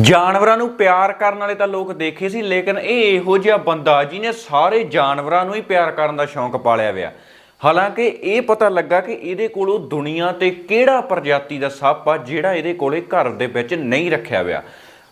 ਜਾਨਵਰਾਂ ਨੂੰ ਪਿਆਰ ਕਰਨ ਵਾਲੇ ਤਾਂ ਲੋਕ ਦੇਖੇ ਸੀ, ਲੇਕਿਨ ਇਹ ਇਹੋ ਜਿਹਾ ਬੰਦਾ ਜਿਹਨੇ ਸਾਰੇ ਜਾਨਵਰਾਂ ਨੂੰ ਹੀ ਪਿਆਰ ਕਰਨ ਦਾ ਸ਼ੌਂਕ ਪਾਲਿਆ ਹੋਇਆ। ਹਾਲਾਂਕਿ ਇਹ ਪਤਾ ਲੱਗਾ ਕਿ ਇਹਦੇ ਕੋਲੋਂ ਦੁਨੀਆ ਤੇ ਕਿਹੜਾ ਪ੍ਰਜਾਤੀ ਦਾ ਸੱਪ ਆ, ਜਿਹੜਾ ਇਹਦੇ ਕੋਲੇ ਘਰ ਦੇ ਵਿੱਚ ਨਹੀਂ ਰੱਖਿਆ ਹੋਇਆ।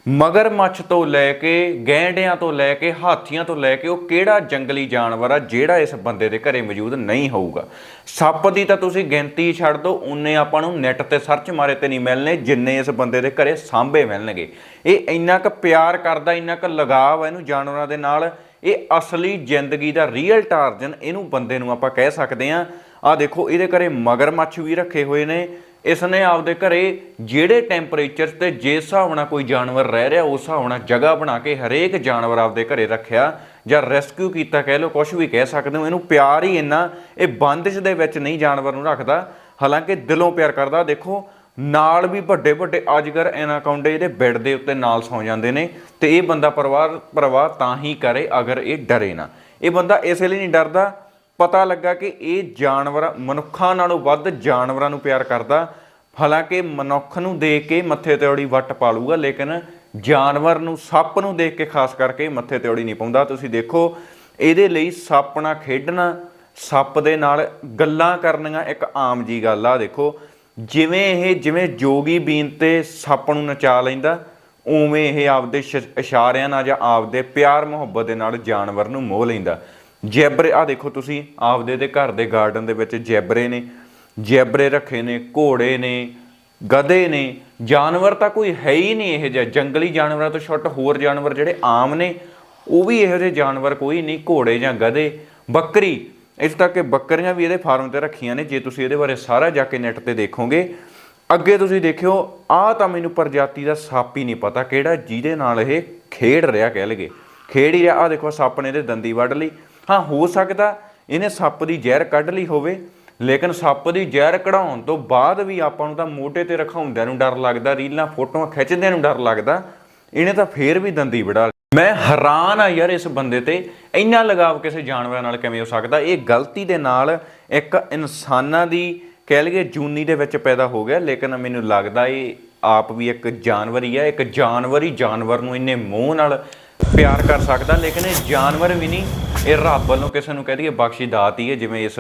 ਮਗਰਮੱਛ ਤੋਂ ਲੈ ਕੇ, ਗੈਂਡਿਆਂ ਤੋਂ ਲੈ ਕੇ, ਹਾਥੀਆਂ ਤੋਂ ਲੈ ਕੇ ਉਹ ਕਿਹੜਾ ਜੰਗਲੀ ਜਾਨਵਰ ਆ ਜਿਹੜਾ ਇਸ ਬੰਦੇ ਦੇ ਘਰੇ ਮੌਜੂਦ ਨਹੀਂ ਹੋਊਗਾ? ਸੱਪ ਦੀ ਤਾਂ ਤੁਸੀਂ ਗਿਣਤੀ ਛੱਡ ਦਿਓ ਉਨੇ ਆਪਾਂ ਨੂੰ ਨੈਟ ਤੇ ਸਰਚ ਮਾਰੇ ਤੇ ਨਹੀਂ ਮਿਲਨੇ ਜਿੰਨੇ ਇਸ ਬੰਦੇ ਦੇ ਘਰੇ ਸਾਂਭੇ ਮਿਲਣਗੇ। ਇਹ ਇੰਨਾ ਕੁ ਪਿਆਰ ਕਰਦਾ, ਇੰਨਾ ਕੁ ਲਗਾਵ ਆ ਇਹਨੂੰ ਜਾਨਵਰਾਂ ਦੇ ਨਾਲ, ਇਹ ਅਸਲੀ ਜ਼ਿੰਦਗੀ ਦਾ ਰੀਅਲ ਟਾਰਜਨ ਇਹਨੂੰ ਬੰਦੇ ਨੂੰ ਆਪਾਂ ਕਹਿ ਸਕਦੇ ਆ ਆ ਦੇਖੋ, ਇਹਦੇ ਘਰੇ ਮਗਰਮੱਛ ਵੀ ਰੱਖੇ ਹੋਏ ਨੇ ਇਸ ਨੇ ਆਪਦੇ ਘਰੇ ਜਿਹੜੇ ਟੈਂਪਰੇਚਰ ਤੇ ਜੇ ਹਿਸਾਬ ਨਾਲ ਕੋਈ ਜਾਨਵਰ ਰਹਿ ਰਿਹਾ, ਉਸ ਹਿਸਾਬ ਨਾਲ ਜਗ੍ਹਾ ਬਣਾ ਕੇ ਹਰੇਕ ਜਾਨਵਰ ਆਪਦੇ ਘਰੇ ਰੱਖਿਆ ਜਾਂ ਰੈਸਕਿਊ ਕੀਤਾ ਕਹਿ ਲਓ ਕੁਝ ਵੀ ਕਹਿ ਸਕਦੇ ਹੋ, ਇਹਨੂੰ ਪਿਆਰ ਹੀ ਇੰਨਾ, ਇਹ ਬੰਦਿਸ਼ ਦੇ ਵਿੱਚ ਨਹੀਂ ਜਾਨਵਰ ਨੂੰ ਰੱਖਦਾ, ਹਾਲਾਂਕਿ ਦਿਲੋਂ ਪਿਆਰ ਕਰਦਾ। ਦੇਖੋ, ਨਾਲ ਵੀ ਵੱਡੇ ਵੱਡੇ ਅਜਗਰ ਐਨਾਕੌਂਡੇ ਇਹਦੇ ਬੈੱਡ ਦੇ ਉੱਤੇ ਨਾਲ ਸੌ ਜਾਂਦੇ ਨੇ ਤੇ ਇਹ ਬੰਦਾ ਪਰਵਾਹ ਪਰਵਾਹ ਤਾਂ ਹੀ ਕਰੇ ਅਗਰ ਇਹ ਡਰੇ ਨਾ। ਇਹ ਬੰਦਾ ਇਸੇ ਲਈ ਨਹੀਂ ਡਰਦਾ ਪਤਾ ਲੱਗਾ ਕਿ ਇਹ ਜਾਨਵਰ ਮਨੁੱਖਾਂ ਨਾਲੋਂ ਵੱਧ ਜਾਨਵਰਾਂ ਨੂੰ ਪਿਆਰ ਕਰਦਾ। ਹਾਲਾਂਕਿ ਮਨੁੱਖ ਨੂੰ ਦੇਖ ਕੇ ਮੱਥੇ ਤੇ ਔੜੀ ਵੱਟ ਪਾ ਲੂਗਾ ਲੇਕਿਨ ਜਾਨਵਰ ਨੂੰ ਸੱਪ ਨੂੰ ਦੇਖ ਕੇ ਖਾਸ ਕਰਕੇ ਮੱਥੇ ਤੇ ਔੜੀ ਨਹੀਂ ਪਾਉਂਦਾ। ਤੁਸੀਂ ਦੇਖੋ, ਇਹਦੇ ਲਈ ਸੱਪ ਨਾਲ ਖੇਡਣਾ, ਸੱਪ ਦੇ ਨਾਲ ਗੱਲਾਂ ਕਰਨੀਆਂ ਇੱਕ ਆਮ ਜੀ ਗੱਲ ਆ। ਦੇਖੋ, ਜਿਵੇਂ ਇਹ ਜਿਵੇਂ ਜੋਗੀ ਬੀਨ ਤੇ ਸੱਪ ਨੂੰ ਨਚਾ ਲੈਂਦਾ, ਉਵੇਂ ਇਹ ਆਪਦੇ ਸ਼- ਇਸ਼ਾਰਿਆਂ ਨਾਲ ਜਾਂ ਆਪਦੇ ਪਿਆਰ ਮੁਹੱਬਤ ਦੇ ਨਾਲ ਜਾਨਵਰ ਨੂੰ ਮੋਹ ਲੈਂਦਾ। ਜੈਬਰੇ ਆ ਦੇਖੋ ਤੁਸੀਂ, ਆਪਦੇ ਦੇ ਘਰ ਦੇ ਗਾਰਡਨ ਦੇ ਵਿੱਚ ਜੈਬਰੇ ਨੇ, ਜੈਬਰੇ ਰੱਖੇ ਨੇ, ਘੋੜੇ ਨੇ, ਗਧੇ ਨੇ, ਜਾਨਵਰ ਤਾਂ ਕੋਈ ਹੈ ਹੀ ਨਹੀਂ ਇਹ ਜਿਹਾ। ਜੰਗਲੀ ਜਾਨਵਰਾਂ ਤੋਂ ਛੁੱਟ ਹੋਰ ਜਾਨਵਰ ਜਿਹੜੇ ਆਮ ਨੇ, ਉਹ ਵੀ ਇਹੋ ਜਿਹੇ ਜਾਨਵਰ ਕੋਈ ਨਹੀਂ, ਘੋੜੇ ਜਾਂ ਗਧੇ, ਬੱਕਰੀ। ਇਸ ਤੱਕ ਬੱਕਰੀਆਂ ਵੀ ਇਹਦੇ ਫਾਰਮ ਤੇ ਰੱਖੀਆਂ ਨੇ, ਜੇ ਤੁਸੀਂ ਇਹਦੇ ਬਾਰੇ ਸਾਰਾ ਜਾ ਕੇ ਨੈਟ ਤੇ ਦੇਖੋਗੇ। ਅੱਗੇ ਤੁਸੀਂ ਦੇਖਿਓ, ਆਹ ਤਾਂ ਮੈਨੂੰ ਪ੍ਰਜਾਤੀ ਦਾ ਸੱਪ ਹੀ ਨਹੀਂ ਪਤਾ ਕਿਹੜਾ, ਜਿਹਦੇ ਨਾਲ ਇਹ ਖੇਡ ਰਿਹਾ ਕਹਿ ਲਗੇ ਖੇਡ ਹੀ ਰਿਹਾ ਆ ਦੇਖੋ, ਸੱਪ ਨੇ ਇਹਦੇ ਦੰਦੀ ਵੱਢ ਲਈ। ਹਾਂ, ਹੋ ਸਕਦਾ ਇਹਨੇ ਸੱਪ ਦੀ ਜ਼ਹਿਰ ਕੱਢ ਲਈ ਹੋਵੇ, ਲੇਕਿਨ ਸੱਪ ਦੀ ਜ਼ਹਿਰ ਕਢਾਉਣ ਤੋਂ ਬਾਅਦ ਵੀ ਆਪਾਂ ਨੂੰ ਤਾਂ ਮੋਢੇ ਤੇ ਰਖਾਉਂਦਿਆਂ ਨੂੰ ਡਰ ਲੱਗਦਾ, ਰੀਲਾਂ, ਫੋਟੋਆਂ ਖਿੱਚਦਿਆਂ ਨੂੰ ਡਰ ਲੱਗਦਾ, ਇਹਨੇ ਤਾਂ ਫੇਰ ਵੀ ਦੰਦੀ ਵੜਾ ਲਈ। ਮੈਂ ਹੈਰਾਨ ਆ ਯਾਰ ਇਸ ਬੰਦੇ ਤੇ, ਇੰਨਾ ਲਗਾਵ ਕਿਸੇ ਜਾਨਵਰ ਨਾਲ ਕਿਵੇਂ ਹੋ ਸਕਦਾ ਇਹ ਗਲਤੀ ਦੇ ਨਾਲ ਇੱਕ ਇਨਸਾਨਾਂ ਦੀ ਕਹਿ ਲਈਏ ਜੂਨੀ ਦੇ ਵਿੱਚ ਪੈਦਾ ਹੋ ਗਿਆ, ਲੇਕਿਨ ਮੈਨੂੰ ਲੱਗਦਾ ਇਹ ਆਪ ਵੀ ਇੱਕ ਜਾਨਵਰ ਹੀ ਹੈ ਇੱਕ ਜਾਨਵਰ ਹੀ ਜਾਨਵਰ ਨੂੰ ਇੰਨੇ ਮੋਹ ਨਾਲ ਪਿਆਰ ਕਰ ਸਕਦਾ, ਲੇਕਿਨ ਇਹ ਜਾਨਵਰ ਵੀ ਨਹੀਂ ਇਹ ਰੱਬ ਵੱਲੋਂ ਕਿਸੇ ਨੂੰ ਕਹਿ ਦਈਏ ਬਖਸ਼ੀ ਦਾਤ ਹੀ ਹੈ, ਜਿਵੇਂ ਇਸ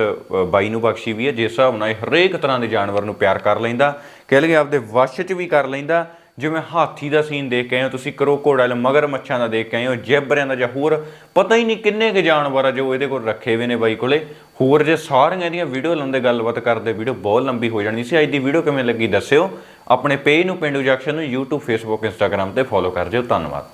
ਬਾਈ ਨੂੰ ਬਖਸ਼ੀ ਵੀ ਹੈ ਜਿਸ ਹਿਸਾਬ ਨਾਲ ਇਹ ਹਰੇਕ ਤਰ੍ਹਾਂ ਦੇ ਜਾਨਵਰ ਨੂੰ ਪਿਆਰ ਕਰ ਲੈਂਦਾ, ਕਹਿ ਲਈਏ ਆਪਦੇ ਵਸ਼ 'ਚ ਵੀ ਕਰ ਲੈਂਦਾ, ਜਿਵੇਂ ਹਾਥੀ ਦਾ ਸੀਨ ਦੇਖ ਕੇ ਆਏ ਹੋ ਤੁਸੀਂ ਕਰੋ ਕਰੋਕੋਡਾਈਲ ਮਗਰ ਮੱਛਾਂ ਦਾ ਦੇਖ ਕੇ ਆਏ ਹੋ, ਜੈਬਰਿਆਂ ਦਾ ਜਾਂ ਹੋਰ, ਪਤਾ ਹੀ ਨਹੀਂ ਕਿੰਨੇ ਕੁ ਜਾਨਵਰ ਆ ਜੋ ਇਹਦੇ ਕੋਲ ਰੱਖੇ ਹੋਏ ਨੇ ਬਾਈ ਕੋਲੇ। ਹੋਰ ਜੇ ਸਾਰੀਆਂ ਇਹਦੀਆਂ ਵੀਡੀਓ ਲਾਉਂਦੇ ਗੱਲਬਾਤ ਕਰਦੇ ਵੀਡੀਓ ਬਹੁਤ ਲੰਬੀ ਹੋ ਜਾਣੀ ਸੀ, ਅੱਜ ਦੀ ਵੀਡੀਓ ਕਿਵੇਂ ਲੱਗੀ ਦੱਸਿਓ। ਆਪਣੇ ਪੇਜ ਨੂੰ, ਪਿੰਡੂ ਜੰਕਸ਼ਨ ਨੂੰ, YouTube, Facebook, Instagram ਤੇ ਫੋਲੋ ਕਰ ਜਿਓ ਧੰਨਵਾਦ।